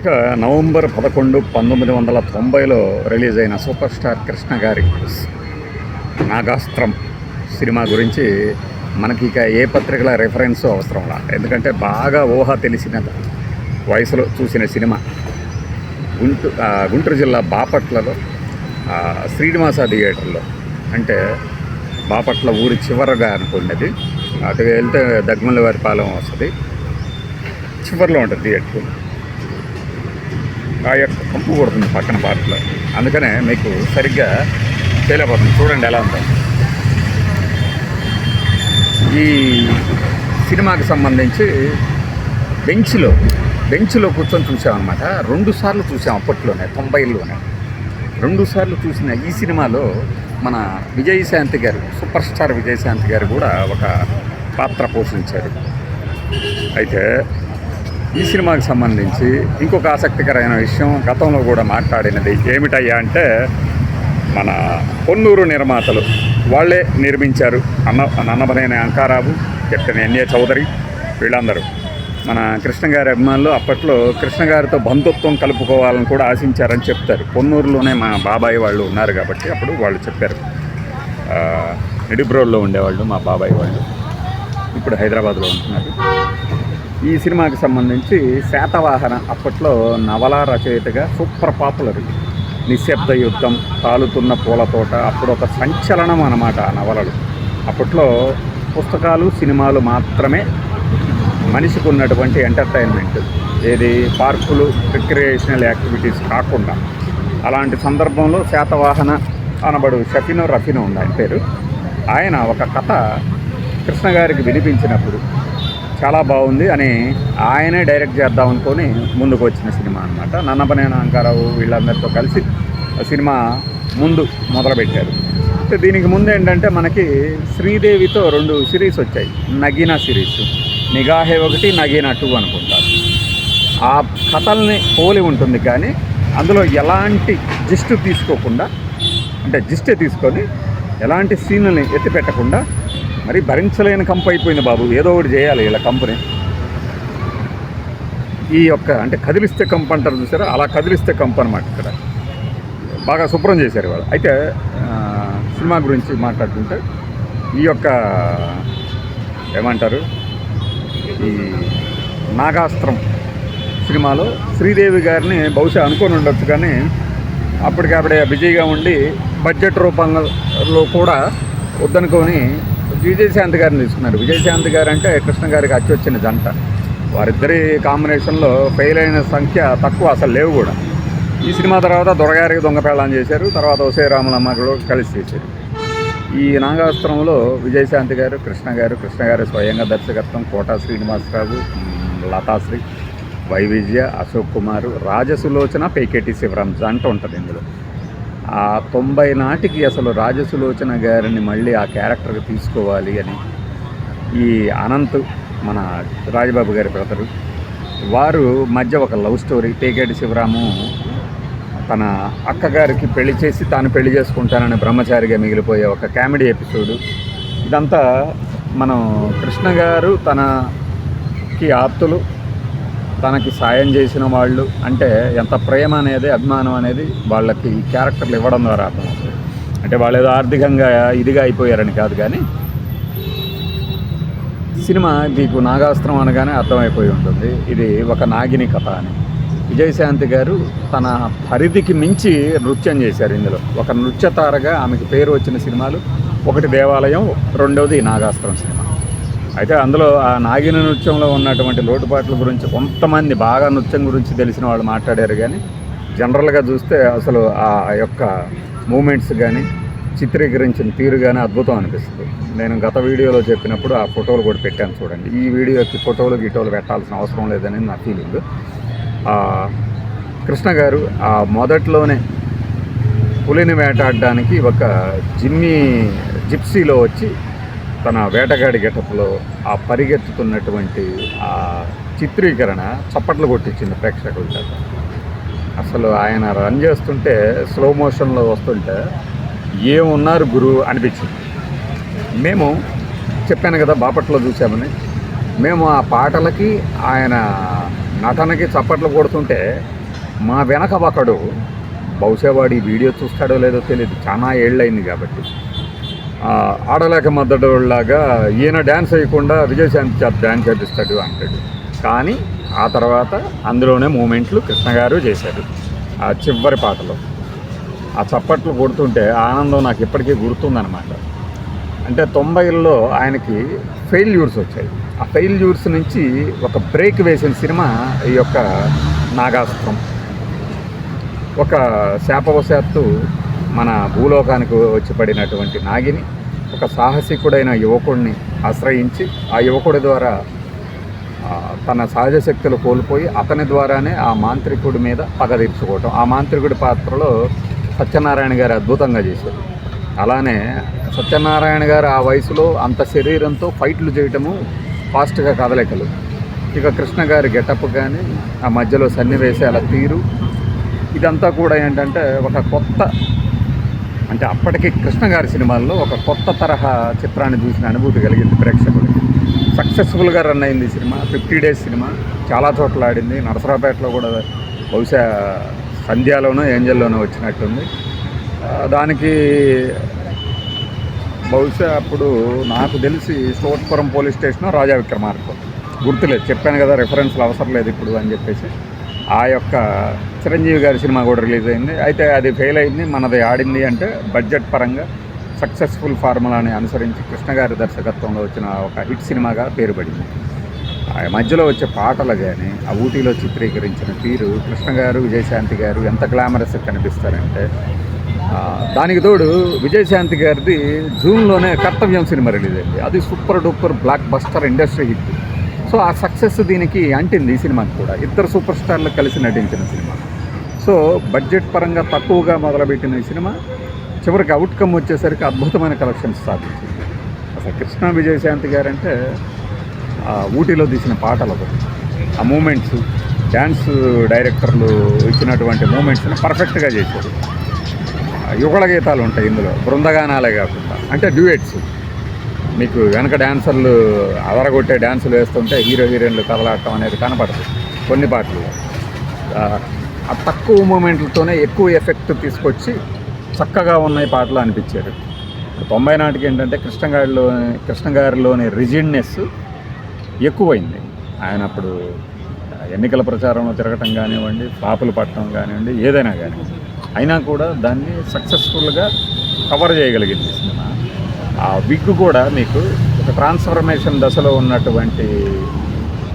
ఇక నవంబర్ పదకొండు పంతొమ్మిది వందల తొంభైలో రిలీజ్ అయిన సూపర్ స్టార్ కృష్ణ గారి నాగాస్త్రం సినిమా గురించి మనకి ఇక ఏ పత్రికల రెఫరెన్స్ అవసరంలా ఎందుకంటే బాగా ఊహ తెలిసిన వయసులో చూసిన సినిమా. గుంటూ గుంటూరు జిల్లా బాపట్లలో శ్రీనివాస థియేటర్లో. అంటే బాపట్ల ఊరి చివరగా అనుకున్నది. అటు వెళ్తే దగ్గమల్లి వారి పాలెం వస్తుంది. చివరిలో ఉంటుంది థియేటర్. ఆ యొక్క కంపు కొడుతుంది పక్కన పార్ట్లో అందుకనే మీకు సరిగ్గా చేయలేకపోతుంది చూడండి ఎలా ఉందో. ఈ సినిమాకి సంబంధించి బెంచ్లో బెంచ్లో కూర్చొని చూసామన్నమాట. రెండు సార్లు చూసాం అప్పట్లోనే తొంభైలోనే రెండు సార్లు చూసిన ఈ సినిమాలో మన విజయశాంతి గారు సూపర్ స్టార్ విజయశాంతి గారు కూడా ఒక పాత్ర పోషించారు. అయితే ఈ సినిమాకి సంబంధించి ఇంకొక ఆసక్తికరమైన విషయం గతంలో కూడా మాట్లాడినది ఏమిటయ్యా అంటే మన పొన్నూరు నిర్మాతలు వాళ్ళే నిర్మించారు. అన్న నన్నబనేని అంకారావు కెప్టెన్ ఎన్ఏ చౌదరి వీళ్ళందరూ. మన కృష్ణ గారి అభిమానులు అప్పట్లో కృష్ణ గారితో బంధుత్వం కలుపుకోవాలని కూడా ఆశించారని చెప్తారు. పొన్నూరులోనే మా బాబాయ్ వాళ్ళు ఉన్నారు కాబట్టి అప్పుడు వాళ్ళు చెప్పారు. ఆ, నిడిబ్రోల్లో ఉండేవాళ్ళు మా బాబాయ్ వాళ్ళు. ఇప్పుడు హైదరాబాద్లో ఉంటున్నారు. ఈ సినిమాకి సంబంధించి శాతవాహన అప్పట్లో నవల రచయితగా సూపర్ పాపులర్. నిశ్శబ్ద యుద్ధం కాలుతున్న పూలతోట అప్పుడు ఒక సంచలనం అన్నమాట ఆ నవలలు. అప్పట్లో పుస్తకాలు సినిమాలు మాత్రమే మనిషికి ఉన్నటువంటి ఎంటర్టైన్మెంట్. ఏది పార్కులు రిక్రియేషనల్ యాక్టివిటీస్ కాకుండా. అలాంటి సందర్భంలో శాతవాహన అనబడు షఫినో రఫినో ఉంది ఆయన పేరు. ఆయన ఒక కథ కృష్ణ గారికి వినిపించినప్పుడు చాలా బాగుంది అని ఆయనే డైరెక్ట్ చేద్దాం అనుకొని ముందుకు వచ్చిన సినిమా అనమాట నన్నపనేన అంకారావు వీళ్ళందరితో కలిసి సినిమా ముందు మొదలుపెట్టారు. అంటే దీనికి ముందు ఏంటంటే మనకి శ్రీదేవితో రెండు సిరీస్ వచ్చాయి. నగీనా సిరీస్. నిగాహే ఒకటి నగీనా టూ అనుకుంటారు. ఆ కథల్ని పోలి ఉంటుంది కానీ అందులో ఎలాంటి జిస్ట్ తీసుకోకుండా అంటే జిస్టే తీసుకొని ఎలాంటి సీన్లని ఎత్తిపెట్టకుండా మరి భరించలేని కంపు అయిపోయింది బాబు. ఏదో ఒకటి చేయాలి ఇలా కంపెనీ. ఈ యొక్క అంటే కదిలిస్తే కంపు అంటారు చూసారా? అలా కదిలిస్తే కంపు అనమాట ఇక్కడ. బాగా శుభ్రం చేశారు వాళ్ళు అయితే సినిమా గురించి మాట్లాడుతుంటే ఈ యొక్క ఏమంటారు? ఈ నాగాస్త్రం సినిమాలో శ్రీదేవి గారిని బహుశా అనుకొని ఉండొచ్చు కానీ అప్పటికప్పుడే బిజీగా ఉండి బడ్జెట్ రూపంలో కూడా వద్దనుకొని విజయశాంతి గారిని తీసుకున్నారు. విజయశాంతి గారు అంటే కృష్ణ గారికి అచ్చి వచ్చిన జంట. వారిద్దరి కాంబినేషన్లో ఫెయిల్ అయిన సంఖ్య తక్కువ అసలు లేవు కూడా. ఈ సినిమా తర్వాత దొరగారికి దొంగ పెళ్ళం చేశారు. తర్వాత ఒసే రాములమ్మ కూడా కలిసి చేశారు. ఈ నాగాస్త్రంలో విజయశాంతి గారు కృష్ణ గారు కృష్ణ గారు స్వయంగా దర్శకత్వం కోటా శ్రీనివాసరావు లతాశ్రీ వైవిజయ అశోక్ కుమార్ రాజసులోచన పేకేటి శివరాం జంట ఉంటుంది ఇందులో. ఆ తొంభై నాటికి అసలు రాజసులోచన గారిని మళ్ళీ ఆ క్యారెక్టర్కి తీసుకోవాలి అని ఈ అనంత్ మన రాజబాబు గారి బ్రదరు వారు మధ్య ఒక లవ్ స్టోరీ టేకేటి శివరాము తన అక్కగారికి పెళ్ళి చేసి తాను పెళ్ళి చేసుకుంటానని బ్రహ్మచారిగా మిగిలిపోయే ఒక కామెడీ ఎపిసోడ్. ఇదంతా మనం కృష్ణ గారు తనకి ఆప్తులు తనకి సాయం చేసిన వాళ్ళు అంటే ఎంత ప్రేమ అనేది అభిమానం అనేది వాళ్ళకి ఈ క్యారెక్టర్లు ఇవ్వడం ద్వారా అర్థమవుతుంది. అంటే వాళ్ళు ఏదో ఆర్థికంగా ఇదిగా అయిపోయారని కాదు కానీ సినిమా మీకు నాగాస్త్రం అనగానే అర్థమైపోయి ఉంటుంది. ఇది ఒక నాగిని కథ అని. విజయశాంతి గారు తన పరిధికి మించి నృత్యం చేశారు ఇందులో. ఒక నృత్యతారగా ఆమెకి పేరు వచ్చిన సినిమాలు ఒకటి దేవాలయం రెండవది నాగాస్త్రం సినిమా. అయితే అందులో ఆ నాగిన నృత్యంలో ఉన్నటువంటి లోటుపాట్ల గురించి కొంతమంది బాగా నృత్యం గురించి తెలిసిన వాళ్ళు మాట్లాడారు కానీ జనరల్గా చూస్తే అసలు ఆ యొక్క మూమెంట్స్ కానీ చిత్రీకరించిన తీరు కానీ అద్భుతం అనిపిస్తుంది. నేను గత వీడియోలో చెప్పినప్పుడు ఆ ఫోటోలు కూడా పెట్టాను చూడండి. ఈ వీడియోకి ఫోటోలు గిటోలు పెట్టాల్సిన అవసరం లేదని నా ఫీలింగ్. కృష్ణ గారు ఆ మొదట్లోనే పులిని వేటాడడానికి ఒక జిమ్మి జిప్సీలో వచ్చి తన వేటగాడి గెటప్లో ఆ పరిగెత్తుతున్నటువంటి ఆ చిత్రీకరణ చప్పట్లు కొట్టించింది ప్రేక్షకుల చేత. అసలు ఆయన రన్ చేస్తుంటే స్లో మోషన్లో వస్తుంటే ఏమున్నారు గురు అనిపించింది. మేము చెప్పాను కదా బాపట్లో చూసామని మేము ఆ పాటలకి ఆయన నటనకి చప్పట్లు కొడుతుంటే మా వెనక ఒకడు బహుశా వాడు ఈ వీడియో చూస్తాడో లేదో తెలియదు చాలా ఏళ్ళైంది కాబట్టి. ఆడలేక మద్దడులాగా ఈయన డ్యాన్స్ వేయకుండా విజయశాంతి చేత డ్యాన్స్ చేపిస్తాడు అంటాడు. కానీ ఆ తర్వాత అందులోనే మూమెంట్లు కృష్ణ గారు చేశారు ఆ చివరి పాటలో. ఆ చప్పట్లు కొడుతుంటే ఆనందం నాకు ఇప్పటికీ గుర్తుందనమాట అంటే తొంభైల్లో ఆయనకి ఫెయిల్యూర్స్ వచ్చాయి. ఆ ఫెయిల్యూర్స్ నుంచి ఒక బ్రేక్ వేసిన సినిమా ఈ యొక్క నాగాస్త్రం. ఒక శాపవశాత్తు మన భూలోకానికి వచ్చి పడినటువంటి నాగిని ఒక సాహసికుడైన యువకుడిని ఆశ్రయించి ఆ యువకుడి ద్వారా తన సహజ శక్తులు కోల్పోయి అతని ద్వారానే ఆ మాంత్రికుడి మీద పగ తీర్చుకోవటం. ఆ మాంత్రికుడి పాత్రలో సత్యనారాయణ గారు అద్భుతంగా చేశారు. అలానే సత్యనారాయణ గారు ఆ వయసులో అంత శరీరంతో ఫైట్లు చేయటము ఫాస్ట్గా కదలికలు. ఇక కృష్ణ గారి గెటప్ కానీ ఆ మధ్యలో సన్నివేశాల తీరు ఇదంతా కూడా ఏంటంటే ఒక కొత్త అంటే అప్పటికి కృష్ణ గారి సినిమాల్లో ఒక కొత్త తరహా చిత్రాన్ని చూసిన అనుభూతి కలిగింది ప్రేక్షకులకి. సక్సెస్ఫుల్గా రన్ అయింది సినిమా. Fifty days cinema. చాలా చోట్ల ఆడింది. నరసరావుపేటలో కూడా బహుశా సంధ్యాలోనో ఏంజల్లోనో వచ్చినట్టుంది. దానికి బహుశా అప్పుడు నాకు తెలిసి సోట్పురం పోలీస్ స్టేషన్ రాజా విక్రమార్కం. గుర్తులేదు. చెప్పాను కదా రెఫరెన్స్లు అవసరం లేదు ఇప్పుడు అని చెప్పేసి. ఆ యొక్క చిరంజీవి గారి సినిమా కూడా రిలీజ్ అయింది. అయితే అది ఫెయిల్ అయింది. మనది ఆడింది అంటే బడ్జెట్ పరంగా సక్సెస్ఫుల్ ఫార్ములాని అనుసరించి కృష్ణ గారి దర్శకత్వంలో వచ్చిన ఒక హిట్ సినిమాగా పేరు పడింది. ఆ మధ్యలో వచ్చే పాటలు కానీ ఆ ఊటీలో చిత్రీకరించిన తీరు కృష్ణ గారు విజయశాంతి గారు ఎంత గ్లామరస్ కనిపిస్తారంటే దానికి తోడు విజయశాంతి గారిది జూన్లోనే కర్తవ్యం సినిమా రిలీజ్ అయింది. అది super duper blockbuster industry hit. So ఆ సక్సెస్ దీనికి అంటింది ఈ సినిమాకి కూడా. ఇద్దరు సూపర్ స్టార్లు కలిసి నటించిన సినిమా. సో బడ్జెట్ పరంగా తక్కువగా మొదలుపెట్టిన ఈ సినిమా చివరికి అవుట్కమ్ వచ్చేసరికి అద్భుతమైన కలెక్షన్స్ సాధించింది. అసలు కృష్ణ విజయశాంతి గారంటే ఆ ఊటీలో తీసిన పాటలు ఆ మూమెంట్స్ డ్యాన్స్ డైరెక్టర్లు ఇచ్చినటువంటి మూమెంట్స్ని పర్ఫెక్ట్గా చేశారు. యుగళ గీతాలు ఉంటాయి ఇందులో బృందగానాలే కాకుండా అంటే డ్యూయెట్స్ మీకు వెనక డ్యాన్సర్లు అదరగొట్టే డ్యాన్సులు వేస్తుంటే హీరో హీరోయిన్లు కదలాడటం అనేది కనపడదు కొన్ని పాటలు. ఆ, తక్కువ మూమెంట్లతోనే ఎక్కువ ఎఫెక్ట్ తీసుకొచ్చి చక్కగా ఉన్నాయి పాటలు అనిపించారు. తొంభై నాటికి ఏంటంటే కృష్ణ కృష్ణగారిలోని కృష్ణ గారిలోని రిజిడ్నెస్ ఎక్కువైంది. ఆయన అప్పుడు ఎన్నికల ప్రచారంలో తిరగటం కానివ్వండి పాపలు పట్టడం కానివ్వండి ఏదైనా కానివ్వండి. అయినా కూడా దాన్ని సక్సెస్ఫుల్గా కవర్ చేయగలిగింది సినిమా. ఆ విగ్ కూడా మీకు ఒక ట్రాన్స్ఫర్మేషన్ దశలో ఉన్నటువంటి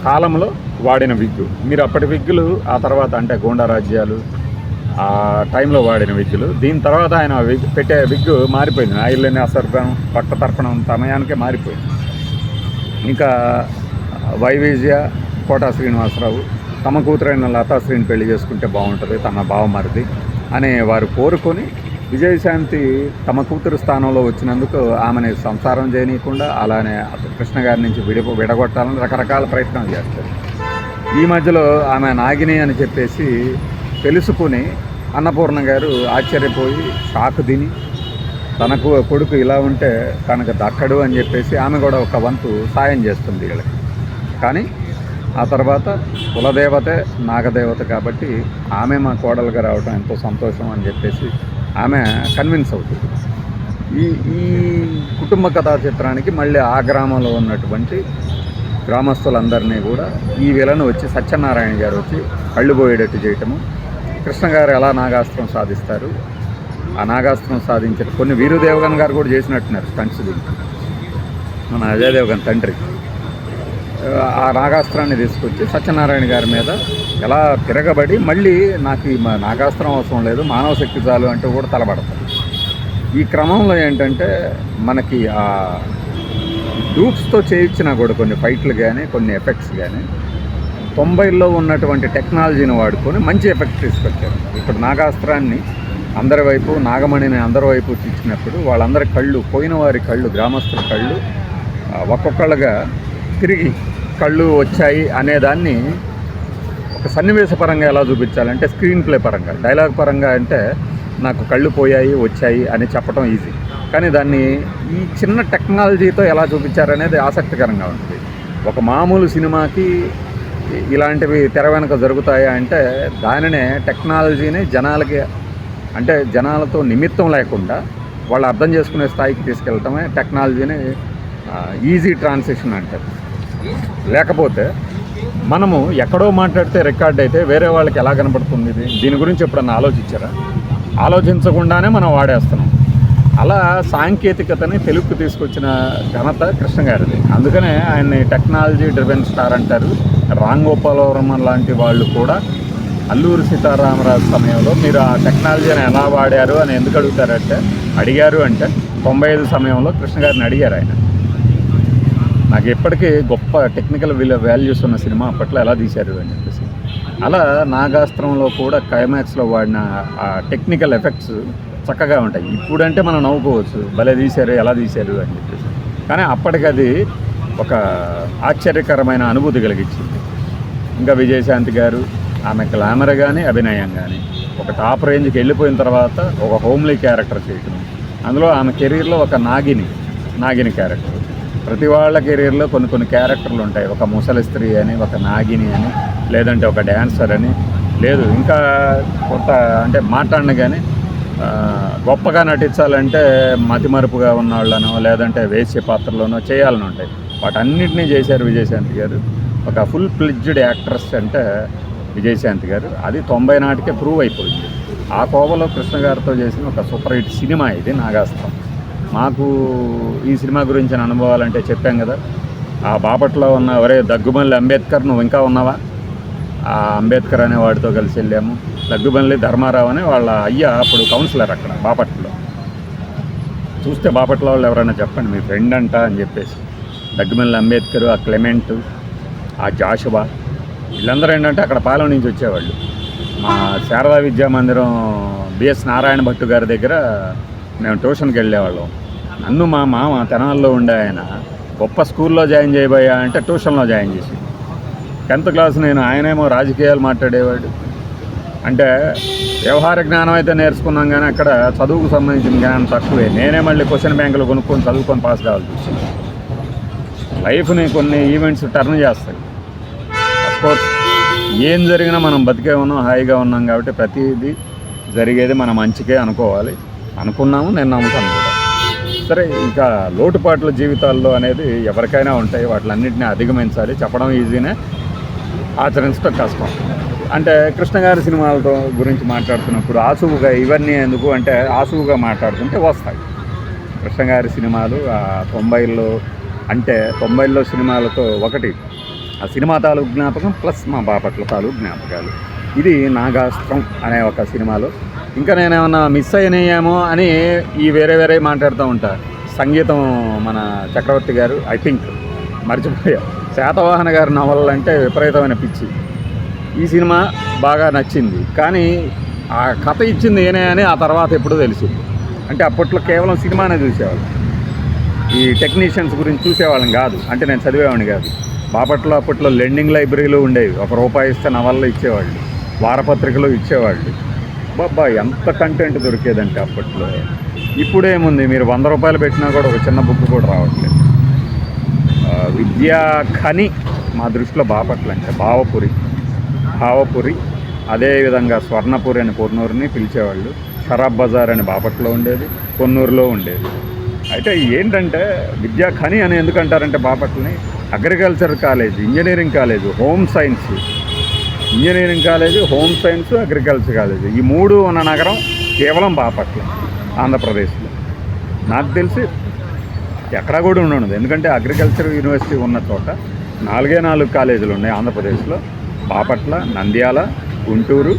కాలంలో వాడిన విగ్గు. మీరు అప్పటి విగ్గులు ఆ తర్వాత అంటే గోండా రాజ్యాలు ఆ టైంలో వాడిన విగ్గులు. దీని తర్వాత ఆయన విగ్ పెట్టే విగ్గు మారిపోయింది. ఆయిల్లేని అసర్పం పట్ట తర్పణం సమయానికే మారిపోయింది. ఇంకా వైవిజ్య కోటా శ్రీనివాసరావు తమ కూతురైన లతాశ్రీని పెళ్ళి చేసుకుంటే బాగుంటుంది తన బావమరిది అని వారు కోరుకొని విజయశాంతి తమ కూతురు స్థానంలో వచ్చినందుకు ఆమెని సంసారం చేయనీయకుండా అలానే కృష్ణ గారి నుంచి విడి విడగొట్టాలని రకరకాల ప్రయత్నాలు చేస్తారు. ఈ మధ్యలో ఆమె నాగిని అని చెప్పేసి తెలుసుకుని అన్నపూర్ణ గారు ఆశ్చర్యపోయి షాక్ తిని తనకు కొడుకు ఇలా ఉంటే తనకు దక్కడు అని చెప్పేసి ఆమె కూడా ఒక వంతు సాయం చేస్తుంది వీళ్ళకి. కానీ ఆ తర్వాత కులదేవతే నాగదేవత కాబట్టి ఆమె మా కోడలుగా రావడం ఎంతో సంతోషం అని చెప్పేసి ఆమె కన్విన్స్ అవుతుంది. ఈ ఈ కుటుంబ కథా చిత్రానికి మళ్ళీ ఆ గ్రామంలో ఉన్నటువంటి గ్రామస్తులందరినీ కూడా ఈ విలను వచ్చి సత్యనారాయణ గారు వచ్చి అళ్ళుపోయేటట్టు చేయటము. కృష్ణ గారు ఎలా నాగాస్త్రం సాధిస్తారు? ఆ నాగాస్త్రం సాధించిన కొన్ని వీరుదేవగన్ గారు కూడా చేసినట్టున్నారు స్టంట్స్ దీనికి మన అజయ్ దేవగన్ తండ్రి. ఆ నాగాస్త్రాన్ని తీసుకొచ్చి సత్యనారాయణ గారి మీద ఎలా తిరగబడి మళ్ళీ నాకు ఈ నాగాస్త్రం అవసరం లేదు మానవ శక్తి చాలు అంటూ కూడా తలబడతారు. ఈ క్రమంలో ఏంటంటే మనకి ఆ డూప్స్తో చేయించినా కూడా కొన్ని ఫైట్లు కానీ కొన్ని ఎఫెక్ట్స్ కానీ తొంభైలో ఉన్నటువంటి టెక్నాలజీని వాడుకొని మంచి ఎఫెక్ట్ తీసుకొచ్చారు. ఇప్పుడు నాగాస్త్రాన్ని అందరి వైపు నాగమణిని అందరి వైపు తీసినప్పుడు వాళ్ళందరి కళ్ళు పోయిన వారి కళ్ళు గ్రామస్తుల కళ్ళు ఒక్కొక్కళ్ళుగా తిరిగి కళ్ళు వచ్చాయి అనేదాన్ని సన్నివేశ పరంగా ఎలా చూపించాలంటే స్క్రీన్ ప్లే పరంగా. డైలాగ్ పరంగా అంటే నాకు కళ్ళు పోయాయి వచ్చాయి అని చెప్పడం ఈజీ కానీ దాన్ని ఈ చిన్న టెక్నాలజీతో ఎలా చూపించారనేది ఆసక్తికరంగా ఉంటుంది ఒక మామూలు సినిమాకి ఇలాంటివి తెర వెనుక జరుగుతాయా అంటే దానినే టెక్నాలజీని జనాలకి అంటే జనాలతో నిమిత్తం లేకుండా వాళ్ళు అర్థం చేసుకునే స్థాయికి తీసుకెళ్ళటమే టెక్నాలజీని ఈజీ ట్రాన్సిషన్ అంటారు. లేకపోతే మనము ఎక్కడో మాట్లాడితే రికార్డ్ అయితే వేరే వాళ్ళకి ఎలా కనపడుతుంది ఇది? దీని గురించి ఎప్పుడన్నా ఆలోచించారా? ఆలోచించకుండానే మనం వాడేస్తున్నాం. అలా సాంకేతికతని తెలుగుకు తీసుకొచ్చిన ఘనత కృష్ణ గారిది. అందుకనే ఆయన్ని టెక్నాలజీ డ్రివెన్ స్టార్ అంటారు. రామ్ గోపాలవరం లాంటి వాళ్ళు కూడా అల్లూరి సీతారామరాజు సమయంలో మీరు ఆ టెక్నాలజీని ఎలా వాడారు అని ఎందుకు అడుగుతారంటే అడిగారు అంటే తొంభై ఐదు సమయంలో కృష్ణ గారిని అడిగారు ఆయన. నాకు ఎప్పటికీ గొప్ప టెక్నికల్ విల్ వాల్యూస్ ఉన్న సినిమా అప్పట్లో ఎలా తీశారు అని చెప్పేసి. అలా నాగాస్త్రంలో కూడా క్లైమాక్స్లో వాడిన ఆ టెక్నికల్ ఎఫెక్ట్స్ చక్కగా ఉంటాయి. ఇప్పుడంటే మనం నవ్వుకోవచ్చు భలే తీశారు ఎలా తీశారు అని చెప్పేసి. కానీ అప్పటికి అది ఒక ఆశ్చర్యకరమైన అనుభూతి కలిగించింది. ఇంకా విజయశాంతి గారు ఆమె గ్లామర్ కానీ అభినయం కానీ ఒక టాప్ రేంజ్కి వెళ్ళిపోయిన తర్వాత ఒక హోమ్లీ క్యారెక్టర్ చేయటం. అందులో ఆమె కెరీర్లో ఒక నాగిని నాగిని క్యారెక్టర్ ప్రతి వాళ్ళ కెరీర్లో కొన్ని కొన్ని క్యారెక్టర్లు ఉంటాయి. ఒక ముసలి స్త్రీ అని ఒక నాగిని అని లేదంటే ఒక డ్యాన్సర్ అని లేదు ఇంకా కొత్త అంటే మాట్లాడిన కానీ గొప్పగా నటించాలంటే మతిమరుపుగా ఉన్నవాళ్ళనో లేదంటే వేశ్య పాత్రలోనో చేయాలని ఉంటాయి. వాటన్నిటినీ చేశారు విజయశాంతి గారు ఒక ఫుల్ ప్లిడ్జ్డ్ యాక్ట్రెస్ అంటే విజయశాంతి గారు అది తొంభై నాటికే ప్రూవ్ అయిపోయింది. ఆ కోవలో కృష్ణ గారితో చేసిన ఒక సూపర్ హిట్ సినిమా ఇది నాగాస్త్రం. మాకు ఈ సినిమా గురించిన అనుభవాలంటే చెప్పాం కదా. ఆ బాపట్లో ఉన్న ఒరే దగ్గుమల్లి అంబేద్కర్ నువ్వు ఇంకా ఉన్నావా? ఆ అంబేద్కర్ అనే వాడితో కలిసి వెళ్ళాము. దగ్గుబల్లి ధర్మారావు అనే వాళ్ళ అయ్య అప్పుడు కౌన్సిలర్ అక్కడ బాపట్లో చూస్తే బాపట్ల వాళ్ళు ఎవరైనా చెప్పండి మీ ఫ్రెండ్ అంట అని చెప్పేసి. దగ్గుమల్లి అంబేద్కర్ ఆ క్లెమెంట్ ఆ జాషువా వీళ్ళందరూ ఏంటంటే అక్కడ పాలెం నుంచి వచ్చేవాళ్ళు. మా శారదా విద్యా మందిరం బిఎస్ నారాయణ భట్టు గారి దగ్గర మేము ట్యూషన్కి వెళ్ళేవాళ్ళం. నన్ను మా మామ తెనాల్లో ఉండే ఆయన గొప్ప స్కూల్లో జాయిన్ చేయబోయా అంటే ట్యూషన్లో జాయిన్ చేసి. టెన్త్ క్లాస్ నేను ఆయనేమో రాజకీయాలు మాట్లాడేవాడు. అంటే వ్యవహార జ్ఞానం అయితే నేర్చుకున్నాం కానీ అక్కడ చదువుకు సంబంధించిన జ్ఞానం తక్కువే. నేనే మళ్ళీ క్వశ్చన్ బ్యాంకులు కొనుక్కొని చదువుకొని పాస్ కావాల్సి వచ్చింది. లైఫ్ని కొన్ని ఈవెంట్స్ టర్న్ చేస్తాయి. కోర్స్ ఏం జరిగినా మనం బతికే ఉన్నాం హాయిగా ఉన్నాం కాబట్టి ప్రతిదీ జరిగేది మన మంచికే అనుకోవాలి. అనుకున్నాము నేను నమ్ముతాను కూడా. సరే ఇంకా లోటుపాట్ల జీవితాల్లో అనేది ఎవరికైనా ఉంటాయి వాటిలన్నింటినీ అధిగమించాలి. చెప్పడం ఈజీనే ఆచరించడం కష్టం. అంటే కృష్ణగారి సినిమాలతో గురించి మాట్లాడుతున్నప్పుడు ఆసువుగా ఇవన్నీ ఎందుకు అంటే ఆసువుగా మాట్లాడుతుంటే వస్తాయి. కృష్ణగారి సినిమాలు తొంభైలో అంటే తొంభైలో సినిమాలతో ఒకటి ఆ సినిమా తాలూకు జ్ఞాపకం ప్లస్ మా బాపట్ల తాలూకు జ్ఞాపకాలు. ఇది నాగాస్త్రం అనే ఒక సినిమాలో. ఇంకా నేనేమన్నా మిస్ అయినాయేమో అని ఈ వేరే వేరే మాట్లాడుతూ ఉంటా. సంగీతం మన చక్రవర్తి గారు ఐ థింక్ మర్చిపోయా. శాతవాహన గారి నవలలు అంటే విపరీతమైన పిచ్చి. ఈ సినిమా బాగా నచ్చింది. కానీ ఆ కథ ఇచ్చింది ఏనే అని ఆ తర్వాత ఎప్పుడూ తెలిసింది. అంటే అప్పట్లో కేవలం సినిమానే చూసేవాళ్ళం. ఈ టెక్నీషియన్స్ గురించి చూసేవాళ్ళం కాదు. అంటే నేను చదివేవాడిని కాదు. బాపట్లో అప్పట్లో లెండింగ్ లైబ్రరీలు ఉండేవి. ఒక రూపాయి ఇస్తే నవల్లో ఇచ్చేవాళ్ళు. వారపత్రికలో ఇచ్చేవాళ్ళు. బాబా ఎంత కంటెంట్ దొరికేదంటే అప్పట్లో. ఇప్పుడేముంది మీరు వంద రూపాయలు పెట్టినా కూడా ఒక చిన్న బుక్ కూడా రావట్లేదు. విద్యా ఖని మా దృష్టిలో బాపట్ల అంటే భావపురి భావపురి అదేవిధంగా స్వర్ణపురి అని కొన్నూరుని పిలిచేవాళ్ళు. షరాబ్ బజార్ అని బాపట్లో ఉండేది కొన్నూరులో ఉండేది. అయితే ఏంటంటే విద్యా ఖని అని ఎందుకంటారంటే బాపట్లని agriculture college engineering college home science. Engineering college home science agriculture college. ఈ మూడు ఉన్న నగరం కేవలం బాపట్ల ఆంధ్రప్రదేశ్లో. నాకు తెలిసి ఎక్కడా కూడా ఉండదు ఎందుకంటే అగ్రికల్చర్ యూనివర్సిటీ ఉన్న చోట నాలుగే నాలుగు కాలేజీలు ఉన్నాయి ఆంధ్రప్రదేశ్లో. బాపట్ల నంద్యాల గుంటూరు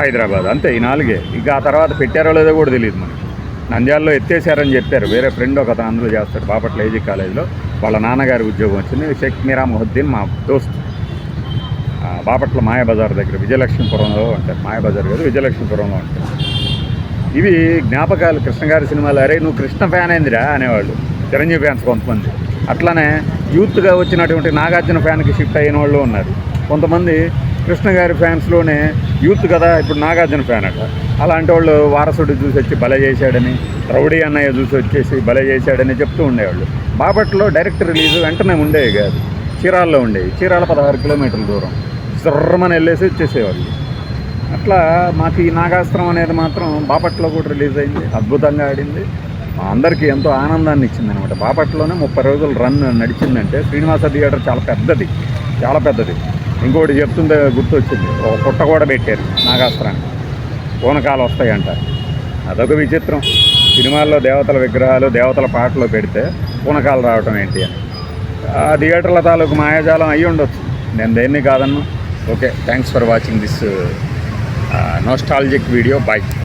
హైదరాబాద్. అంతే ఈ నాలుగే. ఇక ఆ తర్వాత పెట్టారో లేదో కూడా తెలియదు మనకి. నంద్యాలలో ఎత్తేసారని చెప్పారు. వేరే ఫ్రెండ్ ఒక అందులో చేస్తాడు. బాపట్ల ఏజీ కాలేజీలో. వాళ్ళ నాన్నగారి ఉద్యోగం వచ్చింది. షేక్ మీరా మొహద్దీన్ మా దోస్త్. బాపట్ల మాయాబజార్ దగ్గర విజయలక్ష్మీపురంలో ఉంటారు మాయాబజార్ కాదు విజయలక్ష్మీపురంలో ఉంటారు ఇవి జ్ఞాపకాలు. కృష్ణ గారి సినిమాలు అరే నువ్వు కృష్ణ ఫ్యాన్ అయిందిరా అనేవాళ్ళు. చిరంజీవి ఫ్యాన్స్ కొంతమంది. అట్లానే యూత్గా వచ్చినటువంటి నాగార్జున ఫ్యాన్కి షిఫ్ట్ అయిన వాళ్ళు ఉన్నారు. కొంతమంది కృష్ణ గారి ఫ్యాన్స్లోనే యూత్ కదా ఇప్పుడు నాగార్జున ఫ్యాన్ అట. అలాంటి వాళ్ళు వారసుడు చూసి వచ్చి బల చేశాడని రౌడీ అన్నయ్య చూసి వచ్చేసి బల చేశాడని చెప్తూ ఉండేవాళ్ళు. బాపట్లో డైరెక్ట్ రిలీజ్ వెంటనే ఉండేవి కాదు. చీరాల్లో ఉండేవి. చీరాల పదహారు కిలోమీటర్ల దూరం. జర్రమని వెళ్ళేసి వచ్చేసేవాళ్ళు అట్లా మాకు ఈ నాగాస్త్రం అనేది మాత్రం బాపట్లో కూడా రిలీజ్ అయింది అద్భుతంగా ఆడింది. మా అందరికీ ఎంతో ఆనందాన్ని ఇచ్చింది అనమాట. బాపట్లోనే ముప్పై రోజులు రన్ నడిచిందంటే శ్రీనివాస థియేటర్ చాలా పెద్దది చాలా పెద్దది. ఇంకోటి చెప్తుందే గుర్తొచ్చింది ఒక పుట్ట కూడా పెట్టారు నాగాస్త్రాన్ని. పూనకాలు వస్తాయంట. అదొక విచిత్రం. సినిమాల్లో దేవతల విగ్రహాలు దేవతల పాటలు పెడితే పూనకాలు రావటం ఏంటి అని. ఆ థియేటర్ల తాలూకు మాయాజాలం అయ్యి ఉండొచ్చు నేను దేన్ని కాదన్నా. Okay, thanks for watching this uh, nostalgic video. Bye.